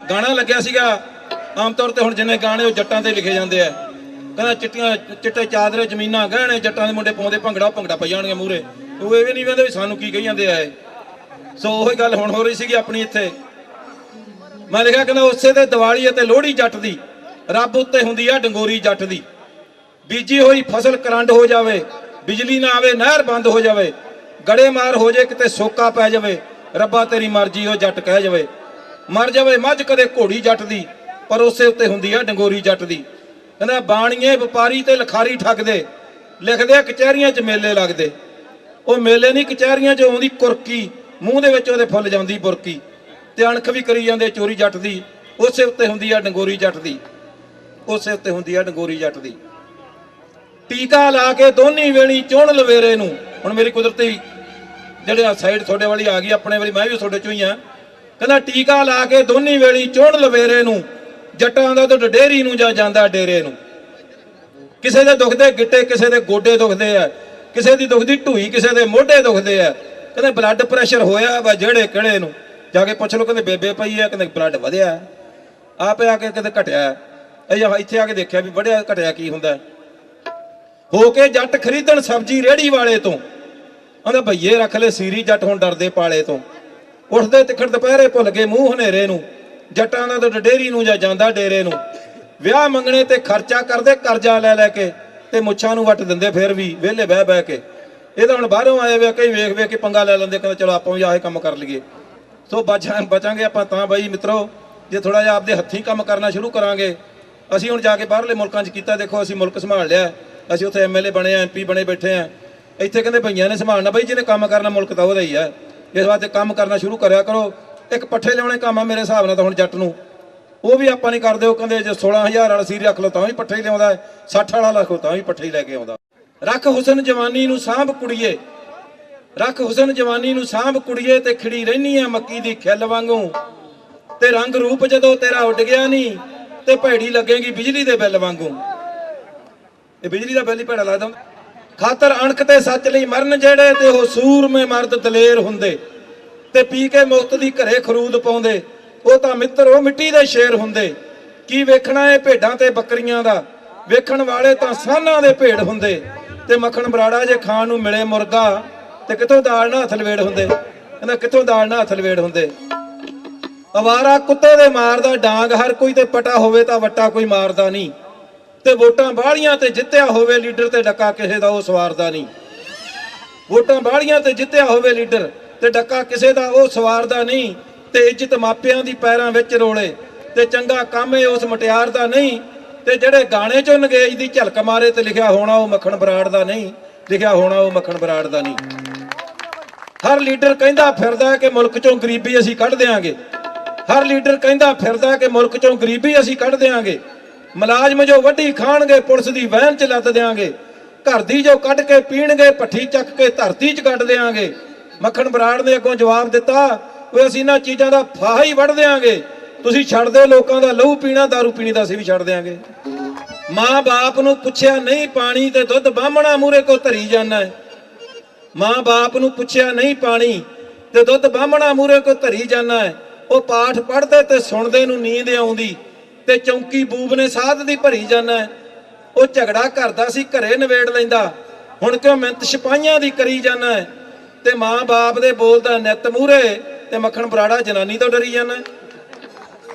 ਗਾਣਾ ਲੱਗਿਆ ਸੀਗਾ, ਆਮ ਤੌਰ ਤੇ ਹੁਣ ਜਿੰਨੇ ਗਾਣੇ ਉਹ ਜੱਟਾਂ ਤੇ ਲਿਖੇ ਜਾਂਦੇ ਆ। ਕਹਿੰਦਾ ਚਿੱਟੀਆਂ, ਚਿੱਟੇ ਚਾਦਰੇ, ਜ਼ਮੀਨਾਂ, ਗਹਿਣੇ, ਜੱਟਾਂ ਦੇ ਮੁੰਡੇ ਪਾਉਂਦੇ, ਭੰਗੜਾ ਭੰਗੜਾ ਪਈ ਜਾਣਗੇ ਮੂਰੇ ਉਹ ਇਹ ਵੀ ਨਹੀਂ ਕਹਿੰਦੇ ਵੀ ਸਾਨੂੰ ਕੀ ਕਹੀ ਜਾਂਦੇ ਆ ਸੋ ਉਹੀ ਗੱਲ ਹੁਣ ਹੋ ਰਹੀ ਸੀਗੀ ਆਪਣੀ ਇੱਥੇ। ਮੈਂ ਲਿਖਿਆ ਕਹਿੰਦਾ, ਉਸੇ ਤੇ ਦੀਵਾਲੀ ਅਤੇ ਲੋਹੜੀ ਜੱਟ ਦੀ, ਰੱਬ ਉੱਤੇ ਹੁੰਦੀ ਆ ਡੰਗੋਰੀ ਜੱਟ ਦੀ। ਬੀਜੀ ਹੋਈ ਫਸਲ ਕਰੰਡ ਹੋ ਜਾਵੇ, ਬਿਜਲੀ ਨਾ ਆਵੇ, ਨਹਿਰ ਬੰਦ ਹੋ ਜਾਵੇ ਗੜੇ ਮਾਰ ਹੋ ਜੇ ਕਿਤੇ ਸੋਕਾ ਪੈ ਜਾਵੇ, ਰੱਬਾ ਤੇਰੀ ਮਰਜ਼ੀ, ਉਹ ਜੱਟ ਕਹਿ ਜਾਵੇ। ਮਰ ਜਾਵੇ, ਮੱਝ ਕਦੇ ਘੋੜੀ ਜੱਟ ਦੀ ਪਰ ਉਸੇ ਉੱਤੇ ਹੁੰਦੀ ਆ ਡੰਗੋਰੀ ਜੱਟ ਦੀ ਕਹਿੰਦਾ, ਬਾਣੀਏ ਵਪਾਰੀ ਤੇ ਲਖਾਰੀ ਠੱਗਦੇ, ਲਿਖਦੇ ਆ ਕਚਹਿਰੀਆਂ 'ਚ ਮੇਲੇ ਲੱਗਦੇ। ਉਹ ਮੇਲੇ ਨਹੀਂ, ਕਚਹਿਰੀਆਂ 'ਚ ਆਉਂਦੀ ਕੁਰਕੀ, ਮੂੰਹ ਦੇ ਵਿੱਚ ਉਹਦੇ ਫੁੱਲ ਜਾਂਦੀ ਬੁਰਕੀ। ਤੇ ਅਣਖ ਵੀ ਕਰੀ ਜਾਂਦੇ ਚੋਰੀ ਜੱਟ ਦੀ ਉਸੇ ਉੱਤੇ ਹੁੰਦੀ ਆ ਡੰਗੋਰੀ ਜੱਟ ਦੀ ਉਸੇ ਉੱਤੇ ਹੁੰਦੀ ਆ ਡੰਗੋਰੀ ਜੱਟ ਦੀ ਟੀਕਾ ਲਾ ਕੇ ਦੋਨੀ ਵੇਣੀ ਚੁਣ ਲਵੇਰੇ ਨੂੰ। ਹੁਣ ਮੇਰੀ ਕੁਦਰਤੀ ਜਿਹੜੇ ਸਾਈਡ ਤੁਹਾਡੇ ਵਾਲੀ ਆ ਗਈ, ਆਪਣੇ ਵਾਲੀ ਮੈਂ ਵੀ ਤੁਹਾਡੇ ਚੋਂ ਹੀ ਆ। ਕਹਿੰਦਾ ਟੀਕਾ ਲਾ ਕੇ ਦੋਨੀ ਵੇਲੀ ਚੋਣ ਲਵੇਰੇ ਨੂੰ, ਜੱਟਾਂ ਦਾ ਤਾਂ ਡੇਰੀ ਨੂੰ ਜਾ ਜਾਂਦਾ ਡੇਰੇ ਨੂੰ। ਕਿਸੇ ਦੇ ਦੁਖਦੇ ਗਿੱਟੇ, ਕਿਸੇ ਦੇ ਗੋਡੇ ਦੁਖਦੇ ਆ, ਕਿਸੇ ਦੀ ਦੁਖਦੀ ਢੂਈ, ਕਿਸੇ ਦੇ ਮੋਢੇ ਦੁਖਦੇ ਆ। ਕਹਿੰਦੇ ਬਲੱਡ ਪ੍ਰੈਸ਼ਰ ਹੋਇਆ ਵਾ ਜਿਹੜੇ ਕਿਹੜੇ ਨੂੰ। ਜਾ ਕੇ ਪੁੱਛ ਲਓ, ਕਹਿੰਦੇ ਬੇਬੇ ਪਈ ਆ, ਕਹਿੰਦੇ ਬਲੱਡ ਵਧਿਆ। ਆਪੇ ਆ ਕੇ ਕਹਿੰਦੇ ਘਟਿਆ। ਇਹ ਇੱਥੇ ਆ ਕੇ ਦੇਖਿਆ ਵੀ ਵਧਿਆ, ਘਟਿਆ ਕੀ ਹੁੰਦਾ। ਹੋ ਕੇ ਜੱਟ ਖਰੀਦਣ ਸਬਜ਼ੀ ਰੇੜੀ ਵਾਲੇ ਤੋਂ। ਆਂਦਾ ਭਈਏ ਰੱਖ ਲੈ ਸੀਰੀ ਜੱਟ ਹੁਣ ਡਰਦੇ ਪਾਲੇ ਤੋਂ। ਉੱਠਦੇ ਤਿੱਖੜ ਦੁਪਹਿਰੇ ਭੁੱਲ ਗਏ ਮੂੰਹ ਹਨੇਰੇ ਨੂੰ, ਜੱਟਾਂ ਦਾ ਤਾਂ ਡੇਰੀ ਨੂੰ ਜਾਂ ਜਾਂਦਾ ਡੇਰੇ ਨੂੰ। ਵਿਆਹ ਮੰਗਣੇ ਤੇ ਖਰਚਾ ਕਰਦੇ ਕਰਜ਼ਾ ਲੈ ਲੈ ਕੇ ਤੇ ਮੁੱਛਾਂ ਨੂੰ ਵੱਟ ਦਿੰਦੇ ਫਿਰ ਵੀ, ਵਿਹਲੇ ਬਹਿ ਬਹਿ ਕੇ। ਇਹ ਤਾਂ ਹੁਣ ਬਾਹਰੋਂ ਆਏ ਵੇ, ਕਈ ਵੇਖ ਵੇਖ ਕੇ ਪੰਗਾ ਲੈ ਲੈਂਦੇ, ਕਹਿੰਦੇ ਚਲੋ ਆਪਾਂ ਵੀ ਆਹੇ ਕੰਮ ਕਰ ਲਈਏ। ਸੋ ਬਚਾਂ ਬਚਾਂਗੇ ਆਪਾਂ ਤਾਂ ਬਾਈ ਮਿੱਤਰੋ, ਜੇ ਥੋੜਾ ਜਿਹਾ ਆਪਦੇ ਹੱਥੀਂ ਕੰਮ ਕਰਨਾ ਸ਼ੁਰੂ ਕਰਾਂਗੇ। ਅਸੀਂ ਹੁਣ ਜਾ ਕੇ ਬਾਹਰਲੇ ਮੁਲਕਾਂ 'ਚ ਕੀਤਾ, ਦੇਖੋ ਅਸੀਂ ਮੁਲਕ ਸੰਭਾਲ ਲਿਆ। ਅਸੀਂ ਉੱਥੇ ਐਮਐਲਏ ਬਣੇ ਆ ਐਮਪੀ ਬਣੇ ਬੈਠੇ ਆ। ਇੱਥੇ ਕਹਿੰਦੇ ਭਈਆਂ ਨੇ ਸੰਭਾਲਣਾ, ਬਈ ਜਿਹਨੇ ਕੰਮ ਕਰਨਾ ਮੁਲਕ ਤਾਂ ਉਹਦਾ ਹੀ ਆ। ਇਸ ਵਾਸਤੇ ਕੰਮ ਕਰਨਾ ਸ਼ੁਰੂ ਕਰਿਆ ਕਰੋ, ਇੱਕ ਪੱਠੇ ਲਿਆਉਣੇ ਕੰਮ ਆ ਮੇਰੇ ਹਿਸਾਬ ਨਾਲ ਤਾਂ ਹੁਣ ਜੱਟ ਨੂੰ। ਉਹ ਵੀ ਆਪਾਂ ਨਹੀਂ ਕਰਦੇ, ਉਹ ਕਹਿੰਦੇ ਜੇ 16000 ਵਾਲਾ ਸੀਰ ਰੱਖ ਲਓ ਤਾਂ ਵੀ ਪੱਠੇ ਹੀ ਲਿਆਉਂਦਾ 60 ਵਾਲਾ ਰੱਖੋ ਤਾਂ ਵੀ ਪੱਠੇ ਹੀ ਲੈ ਕੇ ਆਉਂਦਾ। ਰੱਖ ਹੁਸਨ ਜਵਾਨੀ ਨੂੰ ਸਾਂਭ ਕੁੜੀਏ। ਰੱਖ ਹੁਸਨ ਜਵਾਨੀ ਨੂੰ ਸਾਂਭ ਕੁੜੀਏ ਤੇ ਖਿੜੀ ਰਹਿਨੀ ਆ ਮੱਕੀ ਦੀ ਖਿੱਲ ਵਾਂਗੂ। ਤੇ ਰੰਗ ਰੂਪ ਜਦੋਂ ਤੇਰਾ ਉੱਡ ਗਿਆ ਨਹੀਂ, ਤੇ ਭੈੜੀ ਲੱਗੇਗੀ ਬਿਜਲੀ ਦੇ ਬਿੱਲ ਵਾਂਗੂ। ਇਹ ਬਿਜਲੀ ਦਾ ਬਿੱਲ ਹੀ ਭੈੜਾ ਲੱਗਦਾ। ਹੁੰਦਾ। ਖਾਤਰ ਅਣਖ ਤੇ ਸੱਚ ਲਈ ਮਰਨ ਜਿਹੜੇ ਤੇ ਉਹ ਸੂਰਮੇ ਮਰਦ ਦਲੇਰ ਹੁੰਦੇ, ਤੇ ਪੀ ਕੇ ਮੁਕਤ ਦੀ ਘਰੇ ਖਰੂਦ ਪਾਉਂਦੇ, ਉਹ ਤਾਂ ਮਿੱਤਰ ਉਹ ਮਿੱਟੀ ਦੇ ਸ਼ੇਰ ਹੁੰਦੇ। ਕੀ ਵੇਖਣਾ ਇਹ ਭੇਡਾਂ ਤੇ ਬੱਕਰੀਆਂ ਦਾ? ਵੇਖਣ ਵਾਲੇ ਤਾਂ ਸਾਨਾਂ ਦੇ ਭੇਡ ਹੁੰਦੇ। ਤੇ ਮੱਖਣ ਬਰਾੜਾ ਜੇ ਖਾਣ ਨੂੰ ਮਿਲੇ ਮੁਰਗਾ, ਤੇ ਕਿੱਥੋਂ ਦਾਲ ਨਾ ਹਥਲਵੇੜ ਹੁੰਦੇ? ਕਹਿੰਦਾ, ਕਿੱਥੋਂ ਦਾਲ ਨਾ ਹਥਲਵੇੜ ਹੁੰਦੇ? ਅਵਾਰਾ ਕੁੱਤੇ ਦੇ ਮਾਰਦਾ ਡਾਂਗ, ਹਰ ਕੋਈ ਤੇ ਪਟਾ ਹੋਵੇ ਤਾਂ ਵੱਟਾ ਕੋਈ ਮਾਰਦਾ ਨਹੀਂ। ਤੇ ਵੋਟਾਂ ਬਾਹਲੀਆਂ ਤੇ ਜਿੱਤਿਆ ਹੋਵੇ ਲੀਡਰ ਤੇ ਡੱਕਾ ਕਿਸੇ ਦਾ, ਉਹ ਸਵਾਰਦਾ ਨਹੀਂ। ਵੋਟਾਂ ਬਾਹਲੀਆਂ ਤੇ ਜਿੱਤਿਆ ਹੋਵੇ ਲੀਡਰ ਤੇ ਡੱਕਾ ਕਿਸੇ ਦਾ, ਉਹ ਸਵਾਰਦਾ ਨਹੀਂ। ਤੇ ਇੱਜ਼ਤ ਮਾਪਿਆਂ ਦੀ ਪੈਰਾਂ ਵਿੱਚ ਰੋਲੇ ਤੇ ਚੰਗਾ ਕੰਮ ਏ ਉਸ ਮਟਿਆਰ ਦਾ ਨਹੀਂ। ਤੇ ਜਿਹੜੇ ਗਾਣੇ ਚੋਂ ਨਗੇਜ ਦੀ ਝਲਕ ਮਾਰੇ ਤੇ ਲਿਖਿਆ ਹੋਣਾ ਉਹ ਮੱਖਣ ਬਰਾੜ ਦਾ ਨਹੀਂ। ਲਿਖਿਆ ਹੋਣਾ ਉਹ ਮੱਖਣ ਬਰਾੜ ਦਾ ਨਹੀਂ। ਹਰ ਲੀਡਰ ਕਹਿੰਦਾ ਫਿਰਦਾ ਕਿ ਮੁਲਕ ਚੋਂ ਗਰੀਬੀ ਅਸੀਂ ਕੱਢ ਦਿਆਂਗੇ। ਹਰ ਲੀਡਰ ਕਹਿੰਦਾ ਫਿਰਦਾ ਕਿ ਮੁਲਕ ਚੋਂ ਗਰੀਬੀ ਅਸੀਂ ਕੱਢ ਦਿਆਂਗੇ। ਮੁਲਾਜ਼ਮ ਜੋ ਵੱਡੀ ਖਾਣਗੇ, ਪੁਲਿਸ ਦੀ ਵਹਿਣ ਚ ਲੱਦ ਦਿਆਂਗੇ। ਘਰ ਦੀ ਜੋ ਕੱਢ ਕੇ ਪੀਣਗੇ ਪੱਠੀ ਚੱਕ ਕੇ ਧਰਤੀ ਚ ਕੱਢ ਦਿਆਂਗੇ। ਮੱਖਣ ਬਰਾੜ ਨੇ ਅੱਗੋਂ ਜਵਾਬ ਦਿੱਤਾ ਉਹ ਅਸੀਂ ਇਹਨਾਂ ਚੀਜ਼ਾਂ ਦਾ ਫਾਹਾ ਹੀ ਵੱਢ ਦਿਆਂਗੇ। ਤੁਸੀਂ ਛੱਡ ਦਿਓ, ਲੋਕਾਂ ਦਾ ਲਹੂ ਪੀਣਾ, दारू ਪੀਣੀ ਦਾ ਅਸੀਂ ਵੀ ਛੱਡ ਦਿਆਂਗੇ। ਮਾਂ ਬਾਪ ਨੂੰ ਪੁੱਛਿਆ ਨਹੀਂ, ਪਾਣੀ ਤੇ ਦੁੱਧ ਬਾਹਮਣਾ ਮੂਰੇ ਕੋ ਧਰੀ ਜਾਣਾ ਮਾਂ ਬਾਪ ਨੂੰ ਪੁੱਛਿਆ ਨਹੀਂ, ਪਾਣੀ ਤੇ ਦੁੱਧ ਬਾਹਮਣਾ ਮੂਰੇ ਕੋ ਧਰੀ ਜਾਣਾ ਉਹ ਪਾਠ ਪੜ੍ਹਦੇ ਤੇ ਸੁਣਦੇ ਨੂੰ ਨੀਂਦ ਆਉਂਦੀ। ਤੇ ਚੌਂਕੀ ਬੂਬ ਨੇ ਸਾਧ ਦੀ ਭਰੀ ਜਾਣਾ ਹੈ ਉਹ ਝਗੜਾ ਕਰਦਾ ਸੀ ਘਰੇ ਨਵੇੜ ਲੈਂਦਾ ਹੁਣ ਕਿਉਂ ਮਿੰਤ ਸਿਪਾਹੀਆਂ ਦੀ ਕਰੀ ਜਾਣਾ ਹੈ ਤੇ ਮਾਂ ਬਾਪ ਦੇ ਬੋਲਦਾ ਨਿੱਤ ਮੂਰੇ ਤੇ ਮੱਖਣ ਬਰਾੜਾ ਜਨਾਨੀ ਤੋਂ ਡਰੀ ਜਾਣਾ ਹੈ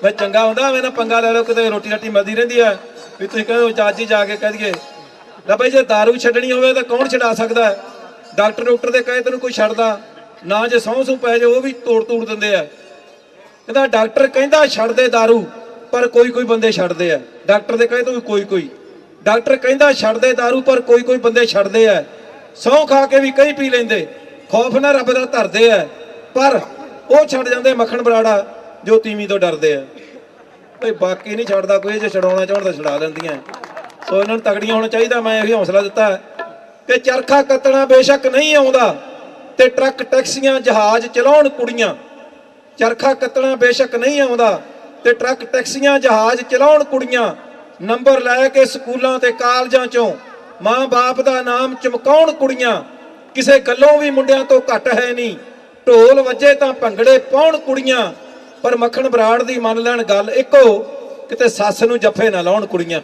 ਵੇ ਚੰਗਾ ਹੁੰਦਾ ਹੋਵੇ ਨਾ ਪੰਗਾ ਲੈ ਲਓ ਕਿਤੇ ਰੋਟੀ ਰੱਟੀ ਮਿਲਦੀ ਰਹਿੰਦੀ ਆ ਵੀ ਤੁਸੀਂ ਕਹਿੰਦੇ ਚਾਚ ਜੀ ਜਾ ਕੇ ਕਹਿ ਦਈਏ ਲੈ ਬਈ ਜੇ दारू ਛੱਡਣੀ ਹੋਵੇ ਤਾਂ ਕੌਣ ਛਡਾ ਸਕਦਾ ਹੈ? ਡਾਕਟਰ ਡਾਕਟਰ ਦੇ ਕਹੇ ਤੈਨੂੰ ਕੋਈ ਛੱਡਦਾ ਨਾ ਜੇ ਸਹੁੰ ਸੂ ਪੈ ਜਾ ਉਹ ਵੀ ਤੋੜ ਤੋੜ ਦਿੰਦੇ ਆ ਕਹਿੰਦਾ ਡਾਕਟਰ ਕਹਿੰਦਾ ਛੱਡ ਦੇ दारू ਪਰ ਕੋਈ ਕੋਈ ਬੰਦੇ ਛੱਡਦੇ ਆ। ਡਾਕਟਰ ਦੇ ਕਹੇ ਤੋਂ ਵੀ ਕੋਈ ਕੋਈ। ਡਾਕਟਰ ਕਹਿੰਦਾ ਛੱਡਦੇ दारू ਪਰ ਕੋਈ ਕੋਈ ਬੰਦੇ ਛੱਡਦੇ ਆ। ਸਹੁੰ ਖਾ ਕੇ ਵੀ ਕਈ ਪੀ ਲੈਂਦੇ। ਖੌਫ ਨਾ ਰੱਬ ਦਾ ਧਰਦੇ ਆ। ਪਰ ਉਹ ਛੱਡ ਜਾਂਦੇ ਮੱਖਣ ਬਰਾੜਾ, ਜੋ ਤੀਵੀਂ ਤੋਂ ਡਰਦੇ ਆ। ਭਈ ਬਾਕੀ ਨਹੀਂ ਛੱਡਦਾ ਕੋਈ, ਜੇ ਛਡਾਉਣਾ ਚਾਹੁੰਦਾ ਤਾਂ ਛਡਾ ਲੈਂਦੀਆਂ ਸੋ ਇਹਨਾਂ ਨੂੰ ਤਗੜੀਆਂ ਹੋਣਾ ਚਾਹੀਦਾ, ਮੈਂ ਇਹ ਹੌਸਲਾ ਦਿੱਤਾ। ਕਿ ਚਰਖਾ ਕੱਤਣਾ ਬੇਸ਼ੱਕ ਨਹੀਂ ਆਉਂਦਾ। ਤੇ ਟਰੱਕ, ਟੈਕਸੀਆਂ, ਜਹਾਜ਼ ਚਲਾਉਣ ਕੁੜੀਆਂ। ਚਰਖਾ ਕੱਤਣਾ ਬੇਸ਼ੱਕ ਨਹੀਂ ਆਉਂਦਾ। ਤੇ ਟਰੱਕ ਟੈਕਸੀਆਂ, ਜਹਾਜ਼ ਚਲਾਉਣ ਕੁੜੀਆਂ ਨੰਬਰ ਲੈ ਕੇ ਸਕੂਲਾਂ ਤੇ ਕਾਲਜਾਂ ਚੋਂ ਮਾਂ-ਬਾਪ ਦਾ ਨਾਮ ਚਮਕਾਉਣ ਕੁੜੀਆਂ, ਕਿਸੇ ਗੱਲੋਂ ਵੀ ਮੁੰਡਿਆਂ ਤੋਂ ਘੱਟ ਹੈ ਨਹੀਂ। ਢੋਲ ਵੱਜੇ ਤਾਂ ਭੰਗੜੇ ਪਾਉਣ ਕੁੜੀਆਂ, ਪਰ ਮੱਖਣ ਬਰਾੜ ਦੀ ਮੰਨ ਲੈਣ ਗੱਲ ਇੱਕੋ, ਕਿਤੇ ਸੱਸ ਨੂੰ ਜੱਫੇ ਨਾ ਲਾਉਣ ਕੁੜੀਆਂ।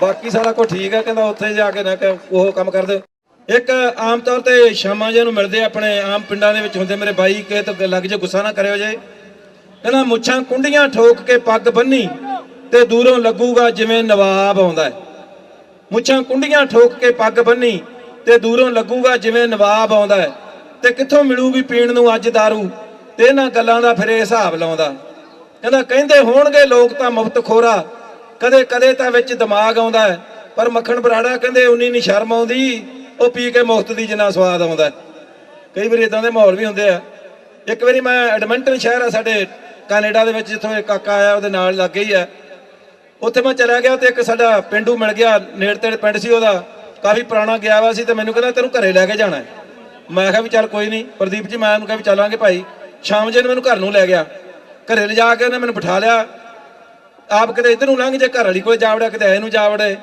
ਬਾਕੀ ਸਾਰਾ ਕੁਝ ਠੀਕ ਹੈ ਕਹਿੰਦਾ ਉੱਥੇ ਜਾ ਕੇ ਨਾ ਕਿ ਉਹ ਕੰਮ ਕਰਦੇ। ਇੱਕ ਆਮ ਤੌਰ ਤੇ ਸ਼ਾਮਾਂ ਜਿਹੇ ਨੂੰ ਮਿਲਦੇ ਆਪਣੇ ਆਮ ਪਿੰਡਾਂ ਦੇ ਵਿੱਚ ਹੁੰਦੇ ਮੇਰੇ ਬਾਈ, ਕੇ ਤਾਂ ਲੱਗ ਜੇ ਗੁੱਸਾ ਨਾ ਕਰਿਓ ਜੇ। ਕਹਿੰਦਾ ਮੁੱਛਾਂ ਕੁੰਡੀਆਂ ਠੋਕ ਕੇ ਪੱਗ ਬੰਨੀ ਤੇ ਦੂਰੋਂ ਲੱਗੂਗਾ ਜਿਵੇਂ ਨਵਾਬ ਆਉਂਦਾ ਮੁੱਛਾਂ ਕੁੰਡੀਆਂ ਠੋਕ ਕੇ ਪੱਗ ਬੰਨੀ ਤੇ ਦੂਰੋਂ ਲੱਗੂਗਾ ਜਿਵੇਂ ਨਵਾਬ ਆਉਂਦਾ ਹੈ। ਤੇ ਕਿੱਥੋਂ ਮਿਲੂਗੀ ਪੀਣ ਨੂੰ ਅੱਜ दारू ਤੇ ਇਹਨਾਂ ਗੱਲਾਂ ਦਾ ਫਿਰ ਹਿਸਾਬ ਲਾਉਂਦਾ। ਕਹਿੰਦਾ, ਕਹਿੰਦੇ ਹੋਣਗੇ ਲੋਕ ਤਾਂ ਮੁਫਤ ਖੋਰਾ। ਕਦੇ ਕਦੇ ਤਾਂ ਵਿੱਚ ਦਿਮਾਗ ਆਉਂਦਾ ਪਰ ਮੱਖਣ ਬਰਾੜਾ ਕਹਿੰਦੇ ਉਨੀ ਨਹੀਂ ਸ਼ਰਮ ਆਉਂਦੀ। ਉਹ ਪੀ ਕੇ ਮੁਫਤ ਦੀ ਜਿੰਨਾ ਸਵਾਦ ਆਉਂਦਾ ਕਈ ਵਾਰੀ ਇਦਾਂ ਦੇ ਮਾਹੌਲ ਵੀ ਹੁੰਦੇ ਆ। ਇੱਕ ਵਾਰੀ ਮੈਂ ਐਡਮੰਟਨ ਸ਼ਹਿਰ ਆ ਸਾਡੇ ਕੈਨੇਡਾ ਦੇ ਵਿੱਚ ਜਿੱਥੋਂ ਇੱਕ ਕਾਕਾ ਆਇਆ, ਉਹਦੇ ਨਾਲ ਲੱਗੇ ਹੀ। ਆ ਉੱਥੇ ਮੈਂ ਚਲਾ ਗਿਆ ਤੇ ਇੱਕ ਸਾਡਾ ਪਿੰਡੂ ਮਿਲ ਗਿਆ ਨੇੜੇ ਤੇੜੇ ਪਿੰਡ ਸੀ ਉਹਦਾ। ਕਾਫੀ ਪੁਰਾਣਾ ਗਿਆ ਵਾ ਸੀ ਤੇ ਮੈਨੂੰ ਕਹਿੰਦਾ, ਤੈਨੂੰ ਘਰੇ ਲੈ ਕੇ ਜਾਣਾ ਮੈਂ ਕਿਹਾ ਵੀ ਚੱਲ ਕੋਈ ਨਹੀਂ, ਪ੍ਰਦੀਪ ਜੀ, ਮੈਂ ਉਹਨੂੰ ਕਿਹਾ ਵੀ ਚੱਲਾਂਗੇ ਭਾਈ। ਸ਼ਾਮ ਜੇ ਨੂੰ ਮੈਨੂੰ ਘਰ ਨੂੰ ਲੈ ਗਿਆ। ਘਰੇ ਲਿਜਾ ਕੇ ਉਹਨੇ ਮੈਨੂੰ ਬਿਠਾ ਲਿਆ। ਆਪ ਕਿਤੇ ਇਧਰ ਨੂੰ ਲੰਘ ਜੇ, ਘਰ ਵਾਲੀ ਕੋਲ ਜਾ ਕਿਤੇ ਐ ਨੂੰ ਜਾਵੜੇ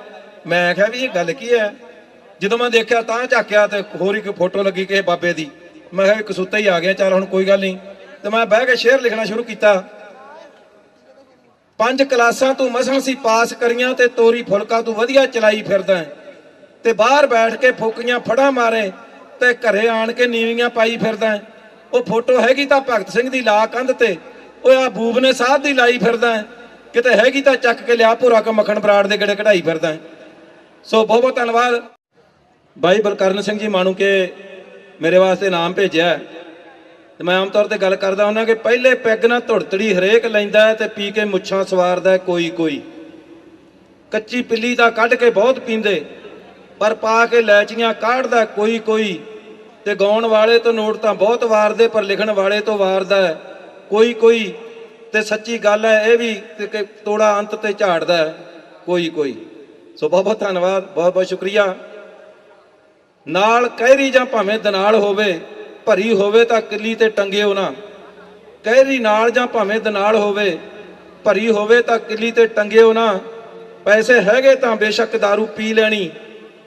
ਮੈਂ ਕਿਹਾ ਵੀ ਇਹ ਗੱਲ ਕੀ ਹੈ? ਜਦੋਂ ਮੈਂ ਦੇਖਿਆ ਤਾਂ ਝਾਕਿਆ ਤੇ ਹੋਰ ਇੱਕ ਫੋਟੋ ਲੱਗੀ ਕਿਸੇ ਬਾਬੇ ਦੀ। ਮੈਂ ਕਿਹਾ ਵੀ ਕਸੂਤਾ ਹੀ ਆ ਗਿਆ, ਚੱਲ ਹੁਣ ਕੋਈ ਗੱਲ ਨਹੀਂ। ਤੇ ਮੈਂ ਬਹਿ ਕੇ ਸ਼ੇਰ ਲਿਖਣਾ ਸ਼ੁਰੂ ਕੀਤਾ। ਪੰਜ ਕਲਾਸਾਂ ਤੂੰ ਮਸਾਂ ਸੀ ਪਾਸ ਕਰੀਆਂ ਤੇ ਤੋਰੀ ਫੁਲਕਾ ਤੂੰ ਵਧੀਆ ਚਲਾਈ ਫਿਰਦਾ ਤੇ ਬਾਹਰ ਬੈਠ ਕੇ ਫੋਕੀਆਂ ਫੜਾ ਮਾਰੇ ਤੇ ਘਰੇ ਆਣ ਕੇ ਨੀਵੀਆਂ ਪਾਈ ਫਿਰਦਾ ਉਹ ਫੋਟੋ ਹੈਗੀ ਤਾਂ ਭਗਤ ਸਿੰਘ ਦੀ ਲਾ ਕੰਧ ਤੇ, ਉਹ ਆ ਬੂਬ ਨੇ ਸਾਧ ਦੀ ਲਾਈ ਫਿਰਦਾ ਕਿਤੇ ਹੈਗੀ ਤਾਂ ਚੱਕ ਕੇ ਲਿਆ ਭੋਰਾ ਕ ਮੱਖਣ ਬਰਾੜ ਦੇ ਗੜੇ ਕਢਾਈ ਫਿਰਦਾ ਸੋ ਬਹੁਤ ਬਹੁਤ ਧੰਨਵਾਦ। ਬਾਈ ਬਲਕਰਨ ਸਿੰਘ ਜੀ ਮਾਣੂ ਕੇ ਮੇਰੇ ਵਾਸਤੇ ਨਾਮ ਭੇਜਿਆ ਤੇ ਮੈਂ ਆਮ ਤੌਰ ਤੇ ਗੱਲ ਕਰਦਾ ਹੁੰਦਾ ਕਿ ਪਹਿਲੇ ਪੈਗ ਨਾਲ ਧੁੜਤੜੀ ਹਰੇਕ ਲੈਂਦਾ ਹੈ ਤੇ ਪੀ ਕੇ ਮੁੱਛਾਂ ਸਵਾਰਦਾ ਕੋਈ ਕੋਈ। ਕੱਚੀ ਪਿੱਲੀ ਦਾ ਕੱਢ ਕੇ ਬਹੁਤ ਪੀਂਦੇ, ਪਰ ਪਾ ਕੇ ਲੈਚੀਆਂ ਕਾਢਦਾ ਕੋਈ ਕੋਈ। ਤੇ ਗਾਉਣ ਵਾਲੇ ਤੋਂ ਨੋਟ ਤਾਂ ਬਹੁਤ ਵਾਰਦੇ, ਪਰ ਲਿਖਣ ਵਾਲੇ ਤੋਂ ਵਾਰਦਾ ਕੋਈ ਕੋਈ। ਤੇ ਸੱਚੀ ਗੱਲ ਹੈ ਇਹ ਵੀ ਕਿ ਤੋੜਾ ਅੰਤ ਤੇ ਝਾੜਦਾ ਕੋਈ ਕੋਈ। ਸੋ ਬਹੁਤ ਬਹੁਤ ਧੰਨਵਾਦ, ਬਹੁਤ ਬਹੁਤ ਸ਼ੁਕਰੀਆ। ਨਾਲ ਕਹਿਰੀ ਜਾਂ ਭਾਵੇਂ ਦਨਾਲ ਹੋਵੇ ਭਰੀ ਹੋਵੇ ਤਾਂ ਕਿੱਲੀ ਤੇ ਟੰਗਿਓ ਨਾ ਕਹਿਰੀ ਨਾਲ ਜਾਂ ਭਾਵੇਂ ਦਨਾਲ ਹੋਵੇ ਭਰੀ ਹੋਵੇ ਤਾਂ ਕਿੱਲੀ ਤੇ ਟੰਗਿਓ ਨਾ ਪੈਸੇ ਹੈਗੇ ਤਾਂ ਬੇਸ਼ੱਕ दारू ਪੀ ਲੈਣੀ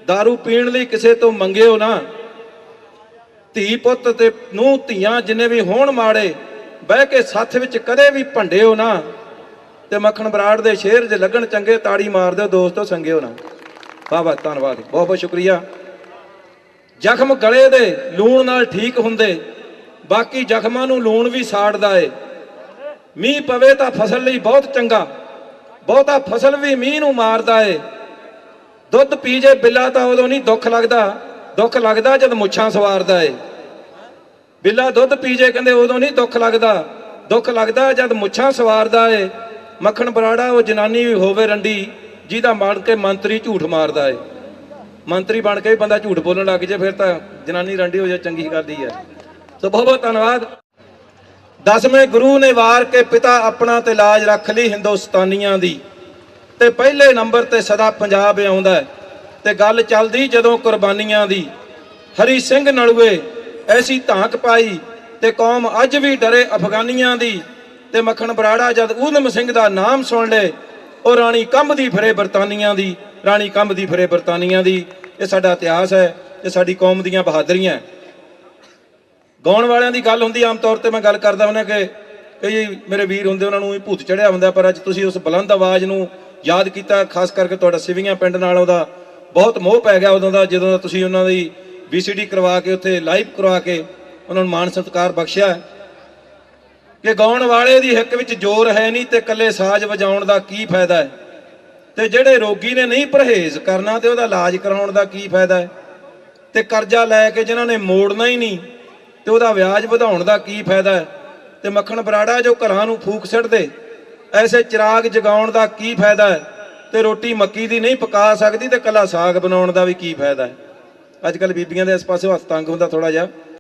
दारू ਪੀਣ ਲਈ ਕਿਸੇ ਤੋਂ ਮੰਗਿਓ ਨਾ ਧੀ ਪੁੱਤ ਤੇ ਨੂੰ ਧੀਆਂ ਜਿੰਨੇ ਵੀ ਹੋਣ ਮਾੜੇ ਬਹਿ ਕੇ ਸੱਥ ਵਿੱਚ ਕਦੇ ਵੀ ਭੰਡਿਓ ਨਾ ਤੇ ਮੱਖਣ ਬਰਾੜ ਦੇ ਸ਼ੇਰ 'ਚ ਲੱਗਣ ਚੰਗੇ ਤਾੜੀ ਮਾਰ ਦਿਓ ਦੋਸਤੋ ਸੰਗਿਓ ਨਾ ਵਾਹ ਵਾਹ ਧੰਨਵਾਦ ਬਹੁਤ ਬਹੁਤ ਸ਼ੁਕਰੀਆ ਜ਼ਖਮ ਗਲੇ ਦੇ ਲੂਣ ਨਾਲ ਠੀਕ ਹੁੰਦੇ, ਬਾਕੀ ਜ਼ਖਮਾਂ ਨੂੰ ਲੂਣ ਵੀ ਸਾੜਦਾ ਏ। ਮੀਂਹ ਪਵੇ ਤਾਂ ਫਸਲ ਲਈ ਬਹੁਤ ਚੰਗਾ, ਬਹੁਤਾ ਫਸਲ ਵੀ ਮੀਂਹ ਨੂੰ ਮਾਰਦਾ ਏ। ਦੁੱਧ ਪੀ ਜੇ ਬਿੱਲਾ ਤਾਂ ਉਦੋਂ ਨਹੀਂ ਦੁੱਖ ਲੱਗਦਾ ਦੁੱਖ ਲੱਗਦਾ ਜਦ ਮੁੱਛਾਂ ਸਵਾਰਦਾ ਏ। ਬਿੱਲਾ ਦੁੱਧ ਪੀ ਜੇ ਕਹਿੰਦੇ ਉਦੋਂ ਨਹੀਂ ਦੁੱਖ ਲੱਗਦਾ ਦੁੱਖ ਲੱਗਦਾ ਜਦ ਮੁੱਛਾਂ ਸਵਾਰਦਾ ਏ। ਮੱਖਣ ਬਰਾੜਾ ਉਹ ਜਨਾਨੀ ਵੀ ਹੋਵੇ ਰੰਡੀ, ਜਿਹਦਾ ਮਨ ਕੇ ਮੰਤਰੀ ਝੂਠ ਮਾਰਦਾ ਏ। ਮੰਤਰੀ ਬਣ ਕੇ ਵੀ ਬੰਦਾ ਝੂਠ ਬੋਲਣ ਲੱਗ ਜੇ, ਫਿਰ ਤਾਂ ਜਨਾਨੀ ਰੰਡੀ ਹੋ ਜਾ, ਚੰਗੀ ਗੱਲ ਹੀ ਹੈ। ਸੋ ਬਹੁਤ ਬਹੁਤ ਧੰਨਵਾਦ। ਦਸਵੇਂ ਗੁਰੂ ਨੇ ਵਾਰ ਕੇ ਪਿਤਾ ਆਪਣਾ ਤੇ ਲਾਜ ਰੱਖ ਲਈ ਹਿੰਦੁਸਤਾਨੀਆਂ ਦੀ। ਤੇ ਪਹਿਲੇ ਨੰਬਰ ਤੇ ਸਦਾ ਪੰਜਾਬ ਆਉਂਦਾ ਹੈ। ਤੇ ਗੱਲ ਚੱਲਦੀ ਜਦੋਂ ਕੁਰਬਾਨੀਆਂ ਦੀ। ਹਰੀ ਸਿੰਘ ਨਲੂਏ ਐਸੀ ਧਾਕ ਪਾਈ ਤੇ ਕੌਮ ਅੱਜ ਵੀ ਡਰੇ ਅਫਗਾਨੀਆਂ ਦੀ। ਤੇ ਮੱਖਣ ਬਰਾੜਾ ਜਦ ਊਧਮ ਸਿੰਘ ਦਾ ਨਾਮ ਸੁਣ ਲੇ ਉਹ ਰਾਣੀ ਕੰਬਦੀ ਫਿਰੇ ਬਰਤਾਨੀਆਂ ਦੀ। ਰਾਣੀ ਕੰਬ ਦੀ ਫਿਰੇ ਬਰਤਾਨੀਆਂ ਦੀ, ਇਹ ਸਾਡਾ ਇਤਿਹਾਸ ਹੈ, ਇਹ ਸਾਡੀ ਕੌਮ ਦੀਆਂ ਬਹਾਦਰੀਆਂ ਗਾਉਣ ਵਾਲਿਆਂ ਦੀ ਗੱਲ ਹੁੰਦੀ ਆਮ ਤੌਰ ਤੇ ਮੈਂ ਗੱਲ ਕਰਦਾ ਹੁੰਦਾ ਕਿ ਕਈ ਮੇਰੇ ਵੀਰ ਹੁੰਦੇ, ਉਹਨਾਂ ਨੂੰ ਵੀ ਭੂਤ ਚੜਿਆ ਹੁੰਦਾ, ਪਰ ਅੱਜ ਤੁਸੀਂ ਉਸ ਬੁਲੰਦ ਆਵਾਜ਼ ਨੂੰ ਯਾਦ ਕੀਤਾ, ਖਾਸ ਕਰਕੇ ਤੁਹਾਡਾ ਸਿਵੀਆਂ ਪਿੰਡ ਨਾਲ ਉਹਦਾ ਬਹੁਤ ਮੋਹ ਪੈ ਗਿਆ ਉਦੋਂ ਦਾ, ਜਦੋਂ ਦਾ ਤੁਸੀਂ ਉਹਨਾਂ ਦੀ ਵੀਸੀਡੀ ਕਰਵਾ ਕੇ, ਉੱਥੇ ਲਾਈਵ ਕਰਵਾ ਕੇ ਉਹਨਾਂ ਨੂੰ ਮਾਣ ਸਤਿਕਾਰ ਬਖਸ਼ਿਆ ਕਿ ਗਾਉਣ ਵਾਲੇ ਦੀ ਹਿੱਕ ਵਿੱਚ ਜ਼ੋਰ ਹੈ ਨਹੀਂ ਤੇ ਇਕੱਲੇ ਸਾਜ਼ ਵਜਾਉਣ ਦਾ ਕੀ ਫਾਇਦਾ ਹੈ? ਤੇ ਜਿਹੜੇ ਰੋਗੀ ਨੇ ਨਹੀਂ ਪਰਹੇਜ਼ ਕਰਨਾ ਤੇ ਉਹਦਾ ਇਲਾਜ ਕਰਾਉਣ ਦਾ ਕੀ ਫਾਇਦਾ ਹੈ? ਤੇ ਕਰਜ਼ਾ ਲੈ ਕੇ ਜਿਨ੍ਹਾਂ ਨੇ ਮੋੜਨਾ ਹੀ ਨਹੀਂ ਤੇ ਉਹਦਾ ਵਿਆਜ ਵਧਾਉਣ ਦਾ ਕੀ ਫਾਇਦਾ ਹੈ? ਤੇ ਮੱਖਣ ਬਰਾੜਾ ਜੋ ਘਰਾਂ ਨੂੰ ਫੂਕ ਛੱਡਦੇ ਐਸੇ ਚਿਰਾਗ ਜਗਾਉਣ ਦਾ ਕੀ ਫਾਇਦਾ ਹੈ? ਤੇ ਰੋਟੀ ਮੱਕੀ ਦੀ ਨਹੀਂ ਪਕਾ ਸਕਦੀ ਤੇ ਕੱਲਾ ਸਾਗ ਬਣਾਉਣ ਦਾ ਵੀ ਕੀ ਫਾਇਦਾ ਹੈ? ਅੱਜ ਕੱਲ ਬੀਬੀਆਂ ਦੇ ਇਸ ਪਾਸੇ ਹੱਥ ਤੰਗ ਹੁੰਦਾ ਥੋੜਾ ਜਿਹਾ।